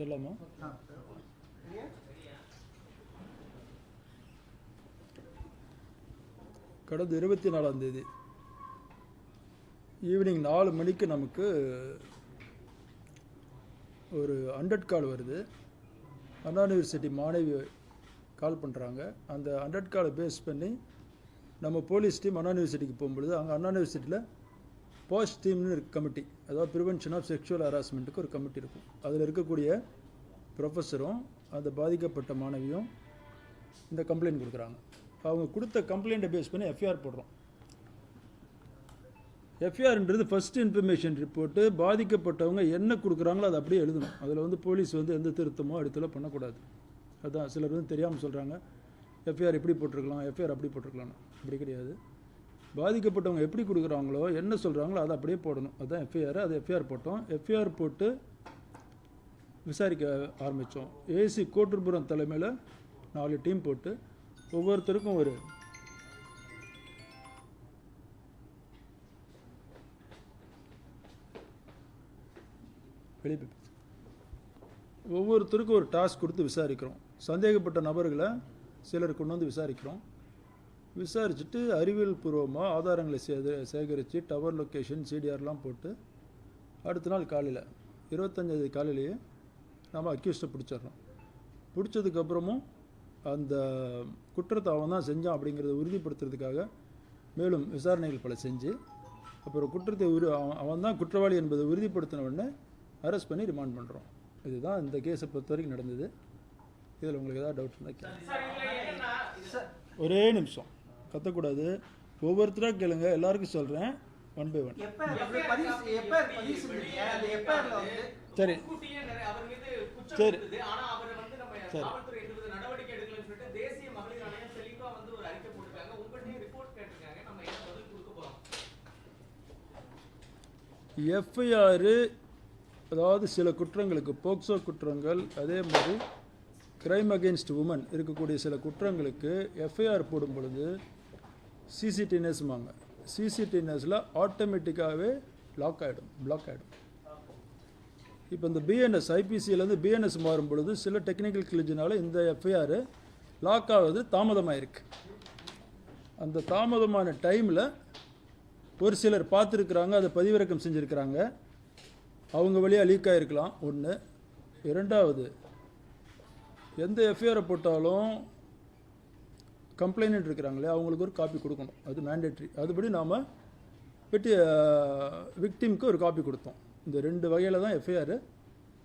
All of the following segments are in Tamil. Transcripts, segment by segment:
சொல்லாமா? கடந்த இருபத்தி நாலாம் தேதி ஈவினிங் நாலு மணிக்கு நமக்கு ஒரு ஹண்ட்ரட் கால் வருது. அண்ணா யூனிவர்சிட்டி மாணவி கால் பண்ணுறாங்க அந்த ஹண்ட்ரட் காலை பேஸ் பண்ணி நம்ம போலீஸ் டீம் அண்ணா யூனிவர்சிட்டிக்கு போகும்பொழுது அங்கே அண்ணா யூனிவர்சிட்டியில் பாஸ் டீம்னு இருக்கு கமிட்டி அதாவது ப்ரிவென்ஷன் ஆஃப் செக்ஷுவல் ஹராஸ்மெண்ட்டுக்கு ஒரு கமிட்டி இருக்கும். அதில் இருக்கக்கூடிய ப்ரொஃபஸரும் அந்த பாதிக்கப்பட்ட மாணவியும் இந்த கம்ப்ளைண்ட் கொடுக்குறாங்க. அவங்க கொடுத்த கம்ப்ளைண்ட்டை பேஸ் பண்ணி எஃப்ஐஆர் போடுறோம். எஃப்ஐஆர்ன்றது ஃபஸ்ட் இன்ஃபர்மேஷன் ரிப்போர்ட்டு பாதிக்கப்பட்டவங்க என்ன கொடுக்குறாங்களோ அதை அப்படியே எழுதணும். அதில் வந்து போலீஸ் வந்து எந்த திருத்தமோ அடுத்தல பண்ணக்கூடாது. அதான் சிலர் வந்து தெரியாமல் சொல்கிறாங்க எஃப்ஐஆர் இப்படி போட்டிருக்கலாம் எஃப்ஐஆர் அப்படி போட்டிருக்கலாம் அப்படி கிடையாது. பாதிக்கப்பட்டவங்க எப்படி கொடுக்குறாங்களோ என்ன சொல்கிறாங்களோ அதை அப்படியே போடணும். அதுதான் எஃப்ஐஆர் அது எஃப்ஐஆர் போட்டோம். எஃப்ஐஆர் போட்டு விசாரிக்க ஆரம்பித்தோம் ஏசி கோட்டூர்புரம் தலைமையில் நாலு டீம் போட்டு ஒவ்வொருத்தருக்கும் ஒரு வெளியே ஒவ்வொருத்தருக்கும் ஒரு டாஸ்க் கொடுத்து விசாரிக்கிறோம். சந்தேகப்பட்ட நபர்களை சிலர் கொண்டு வந்து விசாரிக்கிறோம். விசாரிச்சுட்டு அறிவியல் பூர்வமாக ஆதாரங்களை சேத சேகரித்து டவர் லொக்கேஷன் சிடிஆர்லாம் போட்டு அடுத்த நாள் காலையில் இருபத்தஞ்சாந்தேதி காலையிலேயே நம்ம அக்யூஸ்டை பிடிச்சிடுறோம். பிடிச்சதுக்கப்புறமும் அந்த குற்றத்தை அவன் தான் செஞ்சான் அப்படிங்கிறத உறுதிப்படுத்துறதுக்காக மேலும் விசாரணைகள் பல செஞ்சு அப்புறம் குற்றத்தை உரு அவன் அவன் தான் குற்றவாளி என்பதை உறுதிப்படுத்தின உடனே அரெஸ்ட் பண்ணி ரிமாண்ட் பண்ணுறோம் இதுதான் இந்த கேஸை பொறுத்த வரைக்கும் நடந்தது. இதில் உங்களுக்கு ஏதாவது டவுட் இருந்தால் ஒரே நிமிஷம். கத்தக்கூடாது. ஒவ்வொருத்தராக கேளுங்க எல்லாருக்கும் சொல்கிறேன் ஒன் பை ஒன் சரி. சரி. இருந்தது. ஆனா அவரை வந்து நம்ம சரி. காவல்துறை எந்தவித நடவடிக்கை எடுக்கலன்னு சொல்லிட்டு தேசிய மகளிர் ஆணையம் தெளிவா வந்து ஒரு அறிக்கை போட்டிருக்காங்க. உங்கள்கிட்டயும் ரிப்போர்ட் கேட்டிருக்காங்க. நம்ம என்ன பதில் கொடுக்க போறோம்? எஃப்ஐஆர் அதாவது சில குற்றங்களுக்கு போக்சோ குற்றங்கள் அதே மாதிரி கிரைம் அகெயின்ஸ்ட் உமன் இருக்கக்கூடிய சில குற்றங்களுக்கு எஃப்ஐஆர் போடும் பொழுது சிசிடிஎன்எஸ்மாங்க சிசிடிஎன்எஸில் ஆட்டோமேட்டிக்காகவே லாக் ஆகிடும் பிளாக் ஆகிடும் இப்போ இந்த பிஎன்எஸ் ஐபிசியிலேருந்து பிஎன்எஸ் மாறும் பொழுது சில டெக்னிக்கல் கிளிஜினால் இந்த எஃப்ஐஆர் லாக் ஆகுது தாமதமாயிருக்கு. அந்த தாமதமான டைமில் ஒரு சிலர் பார்த்துருக்குறாங்க அதை பதிவிறக்கம் செஞ்சுருக்கிறாங்க. அவங்க வழியாக லீக் ஆகிருக்கலாம் ஒன்று இரண்டாவது எந்த எஃப்ஐஆரை போட்டாலும் கம்ப்ளைண்ட் இருக்கிறாங்களே அவங்களுக்கு ஒரு காப்பி கொடுக்கணும். அது மேண்டேட்ரி அதுபடி நாம் வெட்டி விக்டிம்க்கு ஒரு காப்பி கொடுத்தோம். இந்த ரெண்டு வகையில் தான் எஃப்ஐஆர்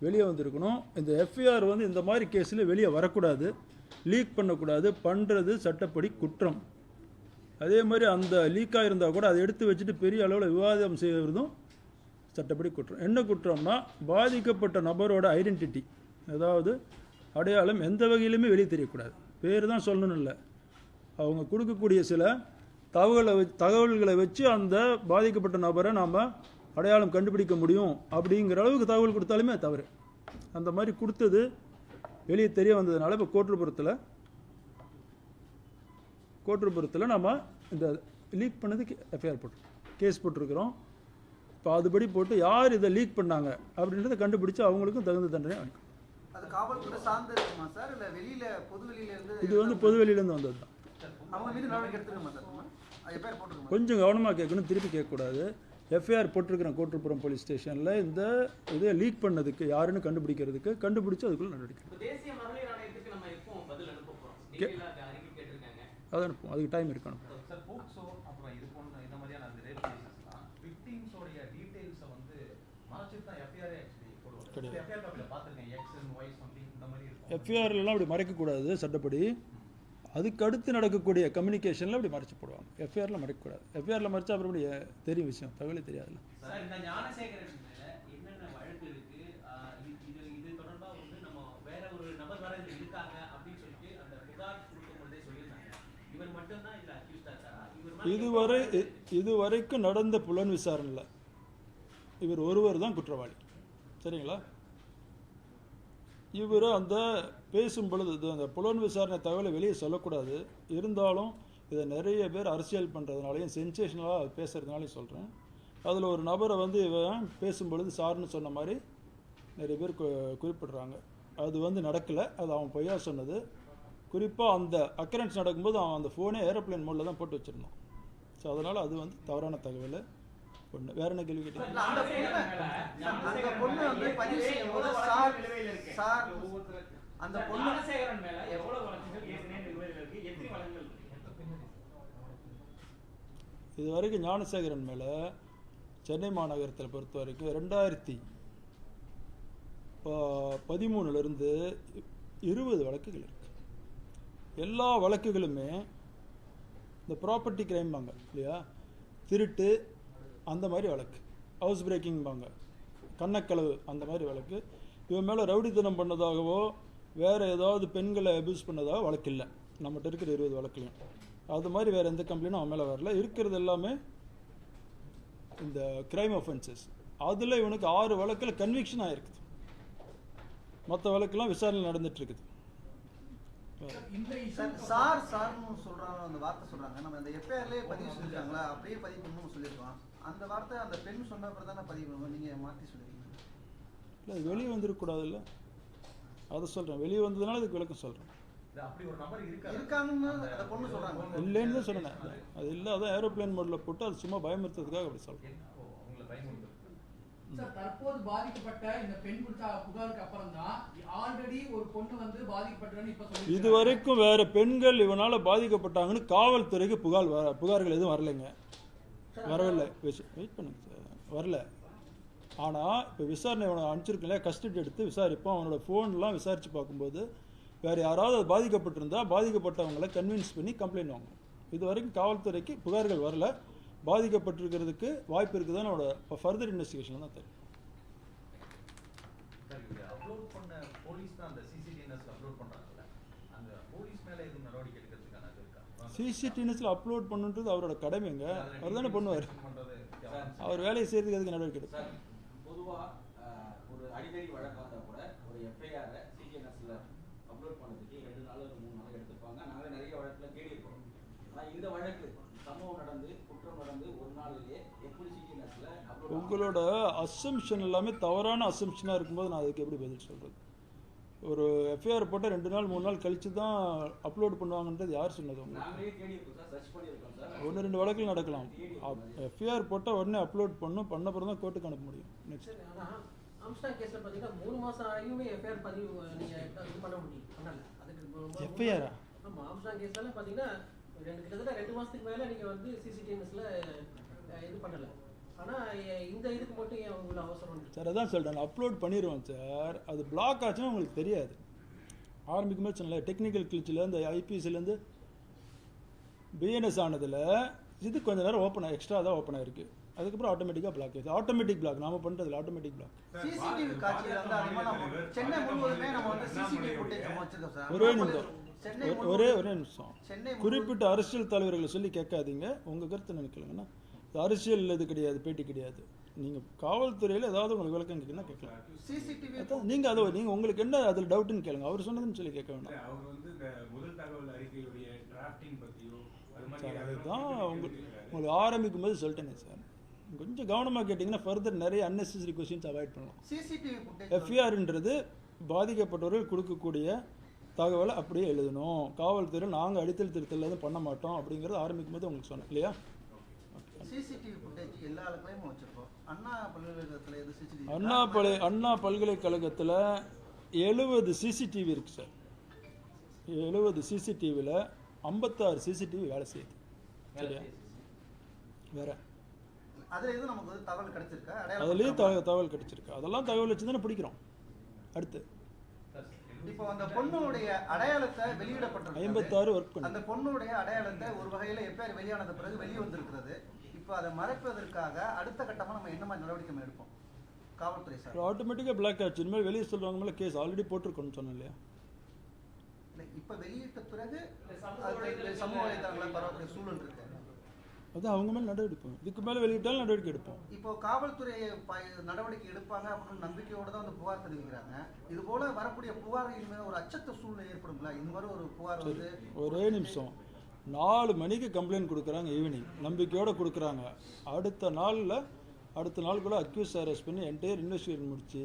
வெளியே வந்திருக்கணும். இந்த எஃப்ஐஆர் வந்து இந்த மாதிரி கேஸில் வெளியே வரக்கூடாது. லீக் பண்ணக்கூடாது. பண்ணுறது சட்டப்படி குற்றம். அதே மாதிரி அந்த லீக்காக இருந்தால் கூட அதை எடுத்து வச்சுட்டு பெரிய அளவில் விவாதம் செய்வதும் சட்டப்படி குற்றம். என்ன குற்றம்னா பாதிக்கப்பட்ட நபரோட ஐடென்டிட்டி அதாவது அடையாளம் எந்த வகையிலுமே வெளியே தெரியக்கூடாது. பேர் தான் சொல்லணும் இல்லை அவங்க கொடுக்கக்கூடிய சில தகவலை வச்சு தகவல்களை வச்சு அந்த பாதிக்கப்பட்ட நபரை நாம் அடையாளம் கண்டுபிடிக்க முடியும் அப்படிங்கிற அளவுக்கு தகவல் கொடுத்தாலுமே தவறு. அந்த மாதிரி கொடுத்தது வெளியே தெரிய வந்ததுனால இப்போ கோட்டுப்புறத்தில் கோட்டுப்புறத்தில் நம்ம இந்த லீக் பண்ணதுக்கு எஃப்ஐஆர் போட்டிருக்கோம் கேஸ் போட்டிருக்கிறோம். இப்போ அதுபடி போட்டு யார் இதை லீக் பண்ணாங்க அப்படின்றத கண்டுபிடிச்சு அவங்களுக்கும் தகுந்த தண்டனை பொது இருந்து இது வந்து பொதுவெளியிலேருந்து வந்தது தான். கொஞ்சம் கவனமாக கேட்கணும் திருப்பி கேட்கக்கூடாது. எஃப்ஐஆர் போட்டிருக்கிறேன் கோட்டுப்புறம் போலீஸ் ஸ்டேஷனில் இந்த இதை லீக் பண்ணதுக்கு யாருன்னு கண்டுபிடிக்கிறதுக்கு கண்டுபிடிச்சு அதுக்குள்ள நடவடிக்கை அதை அனுப்புவோம். அதுக்கு டைம் மாதிரி இருக்கும். எஃப்ஐஆர்லாம் அப்படி மறைக்கக்கூடாது சட்டப்படி. அதுக்கு அடுத்து நடக்கக்கூடிய கம்யூனிகேஷனில் அப்படி மறைச்சு போடுவாங்க. எஃப்ஐஆரில் மறைக்கக்கூடாது. எஃப்ஐஆரில் மறைச்சா அப்புறம் தெரியும் விஷயம்? தகவலே தெரியாதுல்ல. இதுவரை இதுவரைக்கும் நடந்த புலன் விசாரணையில் இவர் ஒருவர் தான் குற்றவாளி. சரிங்களா? இவர் அந்த பேசும் பொழுது இது அந்த புலன் விசாரணை தகவலை வெளியே சொல்லக்கூடாது. இருந்தாலும் இதை நிறைய பேர் அரசியல் பண்ணுறதுனாலையும் சென்சேஷனலாக பேசுகிறதுனாலையும் சொல்கிறேன் அதில் ஒரு நபரை வந்து இவன் பேசும் பொழுது சார்னு சொன்ன மாதிரி நிறைய பேர் கு- குறிப்பிடுறாங்க. அது வந்து நடக்கலை. அது அவன் பொய்யா சொன்னது. குறிப்பாக அந்த அக்கரன்ஸ் நடக்கும்போது அவன் அந்த ஃபோனே ஏரோப்ளேன் மோடில் தான் போட்டு வச்சுருந்தான். ஸோ அதனால் அது வந்து தவறான தகவல். ஒன்று வேற என்ன கேள்வி கேட்டீங்க? அந்த பொண்ணு பொண்ணு பொண்ணு மேல எவ்வளவு வழக்குகள் ஏற்கனவே நிலுவையில் இருக்கு? எத்தனை வழக்குகள் இது வரைக்கும் ஞானசேகரன் மேலே சென்னை மாநகரத்தில் பொறுத்த வரைக்கும் ரெண்டாயிரத்தி பதிமூணுலேருந்து இருபது வழக்குகள் இருக்கு. எல்லா வழக்குகளுமே இந்த ப்ராப்பர்ட்டி கிரைம்பாங்க இல்லையா? திருட்டு அந்த மாதிரி வழக்கு. ஹவுஸ் பிரேக்கிங்பாங்க கண்ணக்களவு அந்த மாதிரி வழக்கு. இவன் மேலே ரவுடித்தனம் பண்ணதாகவோ வேறு ஏதாவது பெண்களை அபியூஸ் பண்ணதாக வழக்கு இல்லை நம்மகிட்ட இருக்கிற இருபது வழக்குலையும். அது மாதிரி வேறு எந்த கம்ப்ளைண்டும் அவன் மேலே வரல. இருக்கிறது எல்லாமே இந்த கிரைம் அஃபென்சஸ் அதில் இவனுக்கு ஆறு வழக்கில் கன்விக்ஷன் ஆகிருக்குது மற்ற வழக்கெல்லாம் விசாரணை நடந்துட்டு இருக்குது சார், சார்னு சொல்றாங்க அந்த வார்த்தை சொல்றாங்க. நம்ம இந்த எஃப்ஐஆர்லயே பதிவு செஞ்சாங்களா அப்படியே பதிவு பண்ணணும்னு சொல்லியிருக்கோம் அந்த வார்த்தை அந்த பெண் சொன்ன அப்புறம் தானே பதிவு பண்ணணும் நீங்க மாத்தி சொல்லிருக்கீங்க இல்லை அது வெளியே வந்துருக்கக்கூடாதுல்ல. அதை சொல்கிறேன் வெளியே வந்ததுனால இதுக்கு விளக்கம் சொல்கிறேன் இது அப்படி ஒரு நபர் இருக்காரு? இருக்காங்கன்னு அந்த பொண்ணு சொல்றாங்க. இல்லைன்னு தான் சொன்னேன். அது இல்லை அதான் ஏரோப்ளேன் மோடில் போட்டு அது சும்மா பயமுறுத்துறதுக்காக அப்படி சொல்கிறேன் என்ன- ஓ, உங்களை பயமுறுத்துறது. சார் தற்போது பாதிக்கப்பட்ட இந்த பெண் கொடுத்த புகாருக்கு அப்புறம் தான் ஆல்ரெடி ஒரு பொண்ணு வந்து பாதிக்கப்பட்டதுன்னு இப்ப சொல்லி இது வரைக்கும் வேற பெண்கள் இவனால பாதிக்கப்பட்டாங்கன்னு காவல்துறைக்கு புகார் வர புகார்கள் எதுவும் வரலைங்க. வரவில்லை. வெயிட் பண்ணுங்க சார். வரல. ஆனால் இப்போ விசாரணை அவனை அனுப்பிச்சிருக்கல கஸ்டடி எடுத்து விசாரிப்போம். அவனோட ஃபோன்லாம் விசாரித்து பார்க்கும்போது வேறு யாராவது அது பாதிக்கப்பட்டிருந்தா பாதிக்கப்பட்டவங்களை கன்வின்ஸ் பண்ணி கம்ப்ளைண்ட் வாங்கணும் இது வரைக்கும் காவல்துறைக்கு புகார்கள் வரல. பாதிக்கப்பட்டிருக்கிறதுக்கு வாய்ப்பு இருக்குதுன்னு அவனோட ஃபர்தர் இன்வெஸ்டிகேஷன் தான் தெரியும் சார் இது அப்லோட் பண்ண போலீஸ் தான் அந்த சிசிடிஎன்எஸ்ல அப்லோட் பண்றாங்கல்ல அந்த போலீஸ் மேல எதுவும் நடவடிக்கை எடுக்கிறதுக்கான இது இருக்கா சிசிடிஎன்எஸ்ல அப்லோட் பண்ணுன்றது அவரோட கடமைங்க. அவர் தானே பண்ணுவார். அவர் வேலையை செய்யறதுக்கு எதுக்கு நடவடிக்கை எடுப்பார் சார் பொதுவா அஹ், ஒரு அடிக்கடி வழக்கா இருந்தா கூட ஒரு எஃப்ஐஆர் சிஜிஎன்எஸ்ல அப்லோட் பண்ணதுக்கு ரெண்டு நாள் மூணு நாள் எடுத்துப்பாங்க நாங்க நிறைய வழக்குல தேடி இருக்கோம் ஆனா இந்த வழக்கு சம்பவம் நடந்து குற்றம் நடந்து ஒரு நாளிலேயே எப்படி சிஜிஎன்எஸ்ல அப்லோட் உங்களோட அசம்ஷன் எல்லாமே தவறான அசம்ஷனாக இருக்கும்போது நான் அதுக்கு எப்படி பதில் சொல்கிறது ஒரு எஃப்ஐஆர் போட்டால் ரெண்டு நாள் மூணு நாள் கழிச்சு தான் அப்லோட் பண்ணுவாங்கன்றது யார் சொன்னது உங்களுக்கு நாங்களே ஒன்று ரெண்டு வழக்கில் நடக்கலாம். எஃப்ஐஆர் போட்டால் உடனே அப்லோட் பண்ணும் பண்ண அப்புறம் தான் கோர்ட்டுக்கு அனுப்ப முடியும். நெக்ஸ்ட் எஃப்ஐஆர் ரெண்டு கிட்டத்தட்ட ரெண்டு மாசத்துக்கு மேல நீங்க வந்து சிசிடிஎன்எஸ்ல இது பண்ணல. சார் அதான் சொல்கிறேன் அப்லோட் பண்ணிடுவோம் சார். அது பிளாக் ஆச்சுன்னா உங்களுக்கு தெரியாது. ஆரம்பிக்கும் போது சொன்னல டெக்னிக்கல் கிளிச்சில் இந்த ஐபிஎஸ்லேருந்து பிஎன்எஸ் ஆனதில் இது கொஞ்ச நேரம் ஓப்பன் எக்ஸ்ட்ரா தான் ஓப்பன் ஆயிருக்கு. அதுக்கப்புறம் ஆட்டோமேட்டிக்காக பிளாக் ஆயிடுச்சு. ஆட்டோமேட்டிக் பிளாக் நாம பண்ணுறதுல ஆட்டோமேட்டிக் பிளாக் சிசிடிவி காட்சியில வந்து அதிகமா நம்ம சென்னை முழுவதுமே நம்ம வந்து சிசிடிவி ஃபுட்டேஜ் நம்ம வச்சிருக்கோம் சார். ஒரே சென்னை ஒரே- ஒரே ஒரே நிமிஷம். குறிப்பிட்ட அரசியல் தலைவர்களை சொல்லி கேட்காதீங்க. உங்கள் கருத்து நினைக்கலங்கன்னா இது அரசியல் இது கிடையாது பேட்டி கிடையாது. நீங்கள் காவல்துறையில் ஏதாவது உங்களுக்கு விளக்கம் கேட்கணும்னா கேட்கலாம். நீங்கள் அதை நீங்கள் உங்களுக்கு என்ன அதில் டவுட்டுன்னு கேளுங்க. அவர் சொன்னதுன்னு சொல்லி கேட்க வேண்டாம். அவங்க வந்து இந்த முதல் தகவல் அறிக்கையுடைய டிராஃப்டிங் பத்தியோ அது மாதிரி சார் அதுதான் உங்களுக்கு. உங்களுக்கு ஆரம்பிக்கும் போது சொல்லிட்டேனே சார். கொஞ்சம் கவனமாக கேட்டிங்கன்னா ஃபர்தர் நிறைய unnecessary கொஸ்டின்ஸ் அவாய்ட் பண்ணலாம். எஃப்ஐஆர்ன்றது பாதிக்கப்பட்டவர்கள் கொடுக்கக்கூடிய தகவலை அப்படியே எழுதணும். காவல்துறை நாங்கள் அடித்தல் திருத்தல் எதுவும் பண்ண மாட்டோம் அப்படிங்கிறது ஆரம்பிக்கும் போது உங்களுக்கு சொன்னேன் இல்லையா? சிசிடிவி ஃபுட்டேஜ் எல்லா இடத்துலயும் வச்சிருக்கோம். அண்ணா பல்கலைக்கழகத்துல எது சிசிடிவி அண்ணா பல்கலை அண்ணா பல்கலைக்கழகத்தில் எழுபது சிசிடிவி இருக்கு சார். எழுபது சிசிடிவியில் ஐம்பத்தாறு சிசிடிவி வேலை செய்யுது. சரியா? வேற. அதுல எதுவும் நமக்கு வந்து தகவல் கிடைச்சிருக்கா? அதுலேயும் அடையாளம் தகவல் தகவல் கிடைச்சிருக்கு. அதெல்லாம் தகவல் வச்சு தானே பிடிக்கிறோம். அடுத்து. இப்போ அந்த பொண்ணுடைய அடையாளத்தை வெளியிடப்பட்டிருக்கு ஐம்பத்தாறு ஒர்க் பண்ணி. அந்த பொண்ணுடைய அடையாளத்தை ஒரு வகையில எப்பேர் வெளியானது பிறகு வெளியே வந்திருக்கிறது. இப்போ அதை மறைப்பதற்காக அடுத்த கட்டமா நம்ம என்ன மாதிரி நடவடிக்கை எடுப்போம்? காவல்துறை சார். ஆட்டோமேட்டிக்காக பிளாக் ஆச்சு இனிமேல் வெளியே சொல்கிறவங்க மேலே கேஸ் ஆல்ரெடி போட்டிருக்கோன்னு சொன்னேன் இல்லையா? இல்ல இப்ப வெளியிட்ட பிறகு அது சமூக வலைதளங்களை பரவக்கூடிய சூழல் இருக்கு. அதான் அவங்க மேலே நடவடிக்கை. எடுப்போம் இதுக்கு மேலே வெளியிட்டாலும் நடவடிக்கை எடுப்போம். இப்போ காவல்துறை நடவடிக்கை எடுப்பாங்க அப்படின்னு நம்பிக்கையோட தான் வந்து புகார் தெரிவிக்கிறாங்க. இது போல வரக்கூடிய புகாரின் மேல ஒரு அச்சத்த சூழ்நிலை ஏற்படும்ல? இந்த மாதிரி ஒரு புகார் வந்து ஒரே நிமிஷம். நாலு மணிக்கு கம்ப்ளைண்ட் கொடுக்குறாங்க ஈவினிங் நம்பிக்கையோட கொடுக்குறாங்க. அடுத்த நாளில் அடுத்த நாளுக்குள்ளே அக்யூஸ் அரெஸ்ட் பண்ணி என்டையர் இன்வெஸ்டிகேஷன் முடிச்சு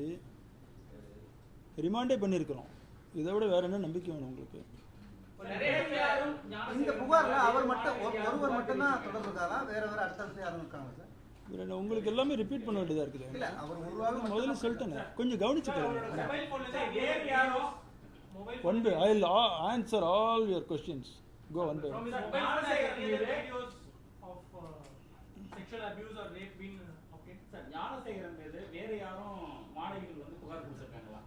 ரிமாண்டே பண்ணியிருக்கிறோம் இதை விட வேற என்ன நம்பிக்கை வேணும் உங்களுக்கு? இந்த புகார்ல அவர் மட்டும் ஒரு- ஒருவர் மட்டும்தான் தொடர்பு இருக்காரா வேற வேற அடுத்தடுத்து யாரும் இருக்காங்க சார்? உங்களுக்கு எல்லாமே ரிப்பீட் பண்ண வேண்டியதாக இல்ல இருக்குது முதல்ல சொல்லிட்டேனே. கொஞ்சம் கவனிச்சுக்கலாம் மொபைல் போன்ல தான் வேற யாரோ mobile one by I answer all your questions mobile phone, there are videos of uh, sexual abuse or rape been okay. Sir Gnanasekaran மீது வேற யாரும் மாணவிகள் வந்து புகார் கொடுத்துருக்காங்களா?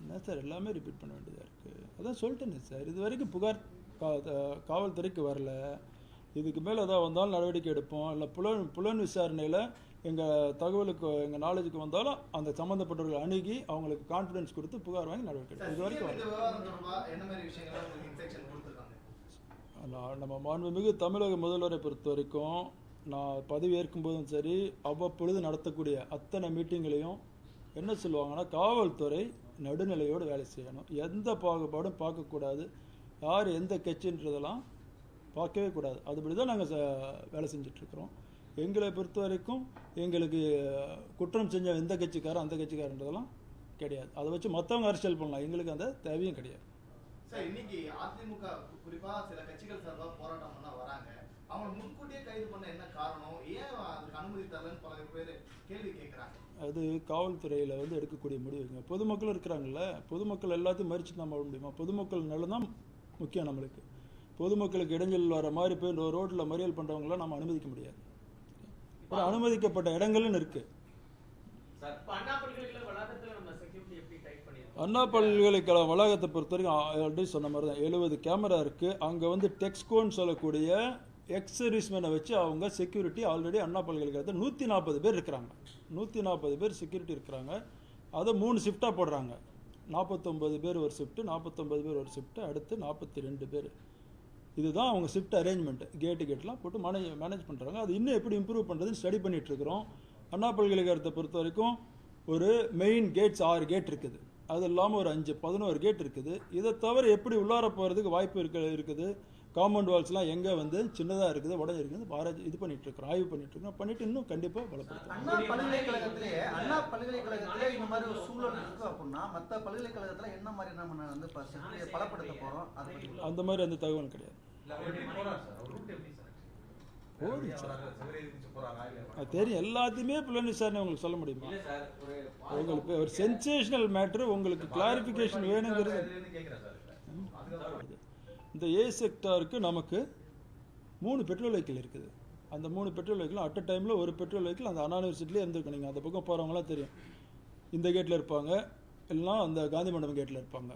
என்ன சார் எல்லாமே ரிப்பீட் பண்ண வேண்டியதாக இருக்குது அதான் சொல்லிட்டேனே சார். இது வரைக்கும் புகார் கா- காவல்துறைக்கு வரல. இதுக்கு மேலே ஏதாவது வந்தாலும் நடவடிக்கை எடுப்போம். இல்லை புலன் புலன் விசாரணையில் எங்கள் தகவலுக்கு எங்கள் நாலேஜுக்கு வந்தாலும் அந்த சம்மந்தப்பட்டவர்களை அணுகி அவங்களுக்கு கான்ஃபிடன்ஸ் கொடுத்து புகார் வாங்கி நடவடிக்கை எடுப்போம். இது வரைக்கும் நான் நம்ம மாண்புமிகு தமிழக முதல்வரை பொறுத்த வரைக்கும் நான் பதவி ஏற்கும்போதும் சரி அவ்வப்பொழுது நடத்தக்கூடிய அத்தனை மீட்டிங்களையும் என்ன சொல்லுவாங்கன்னா காவல்துறை நடுநிலையோடு வேலை செய்யணும். எந்த பாகுபாடும் பார்க்கக்கூடாது. யார் எந்த கட்சின்றதெல்லாம் பார்க்கவே கூடாது. அதுபடி தான் நாங்கள் வேலை செஞ்சிட்ருக்குறோம். எங்களை பொறுத்த வரைக்கும் எங்களுக்கு குற்றம் செஞ்ச எந்த கட்சிக்காரன் அந்த கட்சிக்காரன்றதெல்லாம் கிடையாது. அதை வச்சு மற்றவங்க அரசியல் பண்ணலாம். எங்களுக்கு அந்த தேவையும் கிடையாது. சார் இன்னைக்கு அதிமுக குறிப்பா சில கட்சிகள் சார்பா போராட்டம் பண்ண வராங்க. அவங்க முன்கூட்டியே கைது பண்ண என்ன காரணம்? ஏன் அதுக்கு அனுமதி தரலன்னு பல பேர் கேள்வி கேட்கறாங்க. அது காவல்துறையில் வந்து எடுக்கக்கூடிய முடிவுங்க. பொதுமக்கள் இருக்கிறாங்கல்ல பொதுமக்கள் எல்லாத்தையும் மறிச்சு நம்ம விட முடியுமா? பொதுமக்கள் நல்லதான் முக்கியம் நம்மளுக்கு. பொதுமக்களுக்கு இடைஞ்சல் வர மாதிரி போய் ரோட்டில் மறியல் பண்ணுறவங்களாம் நம்ம அனுமதிக்க முடியாது. ஒரு அனுமதிக்கப்பட்ட இடங்கள்னு இருக்கு சார் இப்ப அண்ணா பல்கலைக்கழக வளாகத்துல நம்ம செக்யூரிட்டி எப்படி டைட் பண்ணிருக்கோம் அண்ணா பல்கலைக்கழக வளாகத்தை பொறுத்த வரைக்கும் ஆல்ரெடி சொன்ன மாதிரி தான் எழுபது கேமரா இருக்குது அங்கே வந்து டெக்ஸ்கோன்னு சொல்லக்கூடிய எக்ஸ் சர்வீஸ்மேனை வச்சு அவங்க செக்யூரிட்டி ஆல்ரெடி அண்ணா பல்கலைக்கழகத்தில் நூற்றி நாற்பது பேர் இருக்கிறாங்க. நூற்றி நாற்பது பேர் செக்யூரிட்டி இருக்கிறாங்க. அதை மூணு ஷிஃப்டாக போடுறாங்க. நாற்பத்தொம்பது பேர் ஒரு ஷிஃப்ட்டு நாற்பத்தொம்பது பேர் ஒரு ஷிஃப்ட்டு அடுத்து நாற்பத்தி ரெண்டு பேர். இதுதான் அவங்க ஷிஃப்ட் அரேஞ்ச்மெண்ட்டு கேட்டு கேட்லாம் போட்டு மேனேஜ் மேனேஜ் பண்ணுறாங்க அது இன்னும் எப்படி இம்ப்ரூவ் பண்ணுறதுன்னு ஸ்டடி பண்ணிகிட்ருக்குறோம் இருக்கிறோம். அண்ணா பல்கலைக்கழகத்தை பொறுத்த வரைக்கும் ஒரு மெயின் கேட்ஸ் ஆறு கேட் இருக்குது. அது இல்லாமல் ஒரு அஞ்சு பதினோரு கேட் இருக்குது. இதை தவிர எப்படி உள்ளார போகிறதுக்கு வாய்ப்பு இருக்க இருக்குது? காம்பவுண்ட் வால்ஸ்லாம் எங்கே வந்து சின்னதாக இருக்குது உடஞ்சி இருக்குது ஆராய்ச்சி இது பண்ணிட்டு இருக்கிறோம் ஆய்வு பண்ணிட்டு இருக்கோம் பண்ணிட்டு இன்னும் கண்டிப்பாக பலப்படுத்தும் அண்ணா பல்கலைக்கழகத்திலேயே அண்ணா பல்கலைக்கழகத்திலே இந்த மாதிரி ஒரு சூழல் இருக்கு அப்படின்னா மத்த பல்கலைக்கழகத்துல என்ன மாதிரி நம்ம வந்து பலப்படுத்த பத்தி அந்த மாதிரி அந்த தகவல் கிடையாது. அது தெரியும். எல்லாத்தையுமே புலன் விசாரணை உங்களுக்கு சொல்ல முடியுமா? உங்களுக்கு ஒரு சென்சேஷனல் மேட்ரு உங்களுக்கு கிளாரிஃபிகேஷன் வேணுங்கிறது. இந்த ஏ செக்டாருக்கு நமக்கு மூணு பெட்ரோல் வெஹிக்கிள் இருக்குது. அந்த மூணு பெட்ரோல் வெஹிக்கிள் அட் அ டைமில் ஒரு பெட்ரோல் வெஹிக்கிள் அந்த அண்ணா யூனிவர்சிட்டிலே இருந்திருக்கும். நீங்கள் அந்த பக்கம் போகிறவங்களாம் தெரியும். இந்த கேட்டில் இருப்பாங்க. இல்லைனா அந்த காந்தி மண்டபம் கேட்டில் இருப்பாங்க.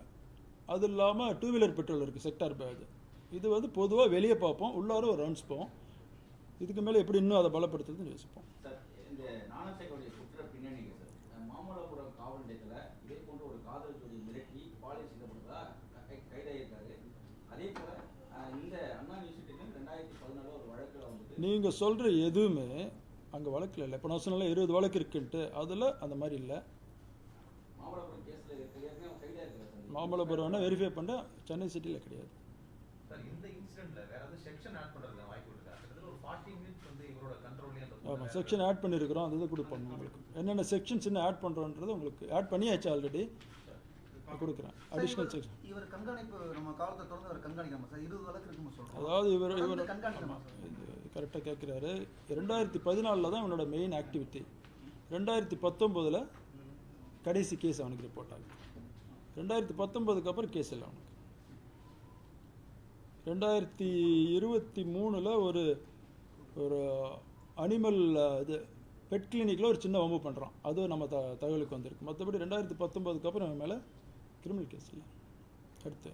அது இல்லாமல் டூ வீலர் பெட்ரோல் இருக்குது செக்டார் பேக் இது வந்து பொதுவாக வெளியே பார்ப்போம். உள்ளார ஒரு ரவுண்ட்ஸ் போவோம். இதுக்கு மேலே எப்படி இன்னும் அதை பலப்படுத்துறதுன்னு யோசிப்போம். சார் இந்த ஞானசேகருடைய குற்ற பின்னணிங்க சார். மாமல்லபுரம் காவல் நிலையத்துல இதே போன்ற ஒரு காதல் ஜோடி மிரட்டி பாலியல் அதே போல இந்த அண்ணா ரெண்டாயிரத்தி பதினாலு ஒரு வழக்குல வந்துட்டு நீங்கள் சொல்கிற எதுவுமே அங்கே வழக்கில் இல்லை. இப்போ நான் சொன்னால இருபது வழக்கு இருக்குன்ட்டு. அதில் அந்த மாதிரி இல்லை. மாமல்லபுரம் கேஸ்ல ஏற்கனவே மாமல்லபுரம்னா வெரிஃபை பண்ண சென்னை சிட்டியில் கிடையாது. சார் இந்த இன்சிடென்ட்ல வேற ஏதாவது செக்ஷன் ஆட் பண்றதுக்கு வாய்ப்பு ஆமாம் செக்ஷன் ஆட் பண்ணியிருக்கிறோம் அது கொடுப்போம் உங்களுக்கு. என்னென்ன செக்ஷன்ஸ் இன்னும் ஆட் பண்ணுறோன்றது உங்களுக்கு ஆட் பண்ணியாச்சு ஆல்ரெடி கொடுக்குறேன். அடிஷ்னல் செக்ஷன் இவர் கண்காணிப்பு நம்ம காலத்தை தொடர்ந்து அவர் கண்காணிக்காம சார் இருபது வழக்கு இருக்குன்னு சொல்றோம்? அதாவது இவர் இவர் கரெக்டாக கேட்குறாரு ரெண்டாயிரத்தி பதினாலில் தான் இவனோட மெயின் ஆக்டிவிட்டி ரெண்டாயிரத்தி பத்தொம்போதில் கடைசி கேஸ் அவனுக்கு ரிப்போர்ட் ஆகுது. ரெண்டாயிரத்தி பத்தொம்போதுக்கு அப்புறம் கேஸ் இல்லை அவனுக்கு. ரெண்டாயிரத்தி இருபத்தி மூணில் ஒரு ஒரு அனிமல் இது பெட் கிளினிக்கில் ஒரு சின்ன வம்பு பண்ணுறான் அதுவும் நம்ம த தகவலுக்கு வந்திருக்கு. மற்றபடி ரெண்டாயிரத்தி பத்தொம்போதுக்கு அப்புறம் மேலே கிரிமினல் கேஸ் இல்லை. அடுத்து.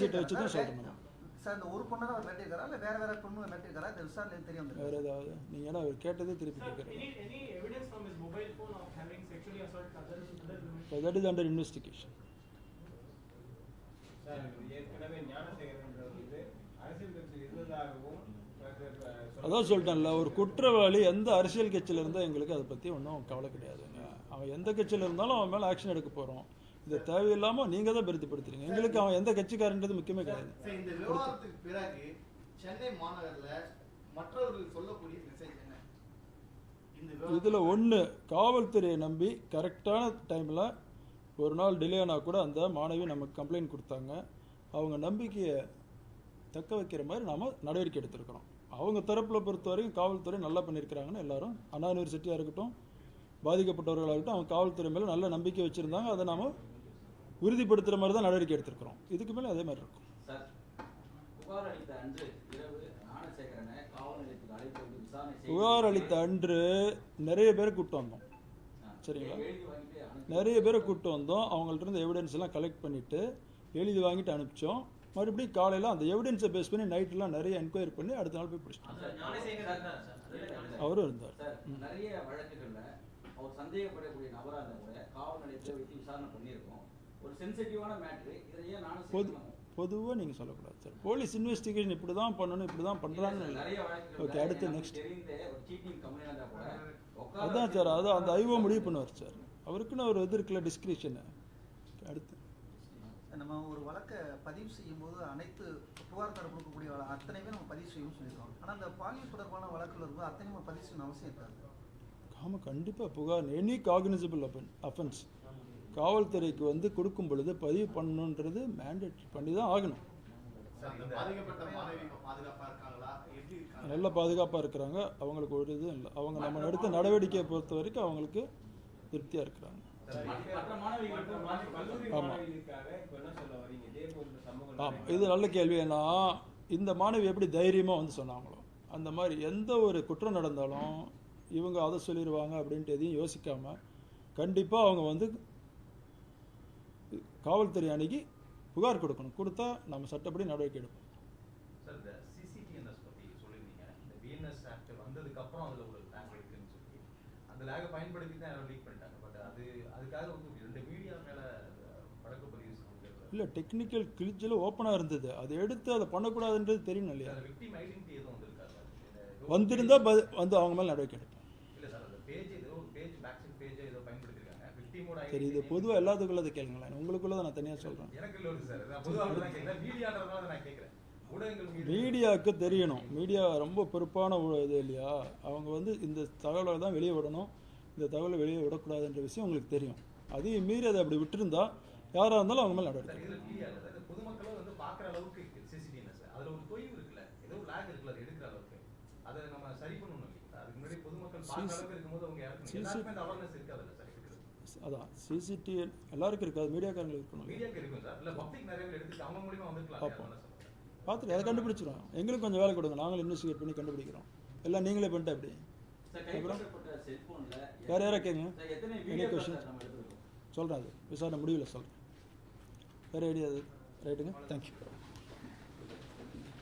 சீட்டு வச்சு தான்? சொல்றேன் சார் இந்த ஒரு பொண்ணை தான் அவர் மிரட்டியிருக்காரா இல்லை வேற வேற பொண்ணு மிரட்டியிருக்காரா இந்த விசாரணையில் தெரிய வந்திருக்கு வேறு ஏதாவது. நீங்கள் ஏன்னா அவர் கேட்டதே திருப்பி any evidence from his mobile அதான் சொல்லிட்டேன்ல ஒரு குற்றவாளி எந்த அரசியல் கட்சியில் இருந்தால் எங்களுக்கு அதை பற்றி ஒன்றும் கவலை கிடையாதுங்க. அவன் எந்த கட்சியில் இருந்தாலும் அவன் மேலே ஆக்ஷன் எடுக்க போகிறோம் இது தேவையில்லாமல் நீங்கள் தான் பெருத்துப்படுத்துறீங்க எங்களுக்கு அவன் எந்த கட்சிக்காரன்றது முக்கியமே கிடையாது. இதில் ஒன்று காவல்துறையை நம்பி கரெக்டான டைமில் ஒரு நாள் டிலே ஆனால் கூட அந்த மாணவி நமக்கு கம்ப்ளைண்ட் கொடுத்தாங்க. அவங்க நம்பிக்கையை தக்க வைக்கிற மாதிரி நாம் நடவடிக்கை எடுத்திருக்கிறோம். அவங்க தரப்பில் பொறுத்த வரைக்கும் காவல்துறை நல்லா பண்ணியிருக்கிறாங்கன்னு எல்லாரும். அண்ணா யூனிவர்சிட்டியாக இருக்கட்டும் பாதிக்கப்பட்டவர்களாகட்டும் அவங்க காவல்துறை மேலே நல்ல நம்பிக்கை வச்சுருந்தாங்க. அதை நாம் உறுதிப்படுத்துகிற மாதிரி தான் நடவடிக்கை எடுத்திருக்கிறோம். இதுக்கு மேலே அதே மாதிரி இருக்கும். புகார் அளித்த அன்று நிறைய பேரை கூப்பிட்டு வந்தோம். சரிங்களா? நிறைய பேரை கூப்பிட்டு வந்தோம். அவங்கள்ட்ட இருந்து எவிடன்ஸ் எல்லாம் கலெக்ட் பண்ணிட்டு எழுதி வாங்கிட்டு அனுப்பிச்சோம். மறுபடியும் காலையில் அந்த எவிடன்ஸை பேஸ் பண்ணி நைட்லாம் நிறைய என்கொயரி பண்ணி அடுத்த நாள் போய் ஞானசேகர். அவரும் இருந்தார். சார் நிறைய வழக்குகள்ல அவர் சந்தேகப்படக்கூடிய நபரா இருந்தா கூட காவல் நிலையத்தில் வைத்து விசாரணை பண்ணியிருக்கோம். ஒரு சென்சிட்டிவான மேட்ரு இதை ஏன் பொது நானும் பொதுவாக நீங்கள் சொல்லக்கூடாது சார். போலீஸ் இன்வெஸ்டிகேஷன் இப்படி தான் பண்ணணும் இப்படி தான் பண்ணுறாங்கன்னு இல்லை. நிறைய வழக்குகள்ல ஓகே அடுத்து நெக்ஸ்ட் அதான் வச்சு சார் அது அந்த ஐஓ முடிவு பண்ணுவார் சார். அவருக்குன்னு ஒரு இது இருக்குல்ல டிஸ்கிரிப்ஷனு அடுத்து நம்ம ஒரு வழக்கை பதிவு செய்யும் போது அனைத்து புகார்தார கொடுக்கக்கூடிய வழ- அத்தனையுமே நம்ம பதிவு செய்யணும்னு சொல்லியிருக்கோம் ஆனால் அந்த பாலியல் தொடர்பான வழக்குல இருக்கும் அத்தனையும் நம்ம பதிவு செய்யணும் அவசியம் இருக்காது. ஆமாம் கண்டிப்பாக புகார் எனி காக்னிசபிள் அஃபன் அஃபென்ஸ் காவல்துறைக்கு வந்து கொடுக்கும் பொழுது பதிவு பண்ணணுன்றது மேண்டேட் பண்ணி தான் ஆகணும். நல்ல பாதுகாப்பாக இருக்கிறாங்க. அவங்களுக்கு ஒரு இதுவும் இல்லை. அவங்க நம்ம எடுத்த நடவடிக்கையை பொறுத்த வரைக்கும் அவங்களுக்கு திருப்தியாக இருக்கிறாங்க. ஆமாம் இது நல்ல கேள்வி. ஏன்னா இந்த மாணவி எப்படி தைரியமாக வந்து சொன்னாங்களோ அந்த மாதிரி எந்த ஒரு குற்றம் நடந்தாலும் இவங்க அதை சொல்லிடுவாங்க அப்படின்ட்டு எதையும் யோசிக்காமல் கண்டிப்பாக அவங்க வந்து காவல்துறை அணுகி புகார் கொடுக்கணும். கொடுத்தா நம்ம சட்டப்படி நடவடிக்கை எடுப்போம். சார் இந்த சிசிடிஎன்எஸ் பத்தி சொல்லியிருந்தீங்க. இந்த பிஎன்எஸ் ஆக்ட் வந்ததுக்கு அப்புறம் அதுல ஒரு லேக் இருக்குன்னு சொல்லி அந்த லேகை பயன்படுத்தி தான் லீக் இல்லை டெக்னிக்கல் கிழிச்சில் ஓப்பனாக இருந்தது. அதை எடுத்து அதை பண்ணக்கூடாதுன்றது தெரியணும் இல்லையா? வந்திருந்தா வந்து அவங்க மேலே நடவடிக்கை எடுப்போம் சார் இது பொதுவாக எல்லாத்துக்குள்ளதை கேளுங்களேன். உங்களுக்குள்ளதை நான் தனியாக சொல்கிறேன் மீடியாவுக்கு தெரியணும். மீடியா ரொம்ப பொறுப்பான இது இல்லையா? அவங்க வந்து இந்த தகவலை தான் வெளியே விடணும். இந்த தகவலை வெளியே விடக்கூடாதுன்ற விஷயம் உங்களுக்கு தெரியும். அதையும் மீறி அதை அப்படி விட்டுருந்தா யாராக இருந்தாலும் அவங்க மேலே நடவடிக்கை அதான். சிசிடிவி எல்லாருக்கும் இருக்காது. மீடியாக்காரங்களுக்கு இருக்கணும் பார்ப்போம். பார்த்துட்டு அதை கண்டுபிடிச்சிடும் எங்களுக்கு கொஞ்சம் வேலை கொடுங்க. நாங்களும் இன்வெஸ்டிகேட் பண்ணி கண்டுபிடிக்கிறோம். எல்லாம் நீங்களே பண்ணிட்டு அப்படி செல்போன்ல வேற யாரா கேட்குங்க சார் எத்தனை சொல்கிறேன் அது விசாரணை முடிவில் சொல்கிறேன் வேறு ஐடியா அது? ரைட்டுங்க தேங்க்யூ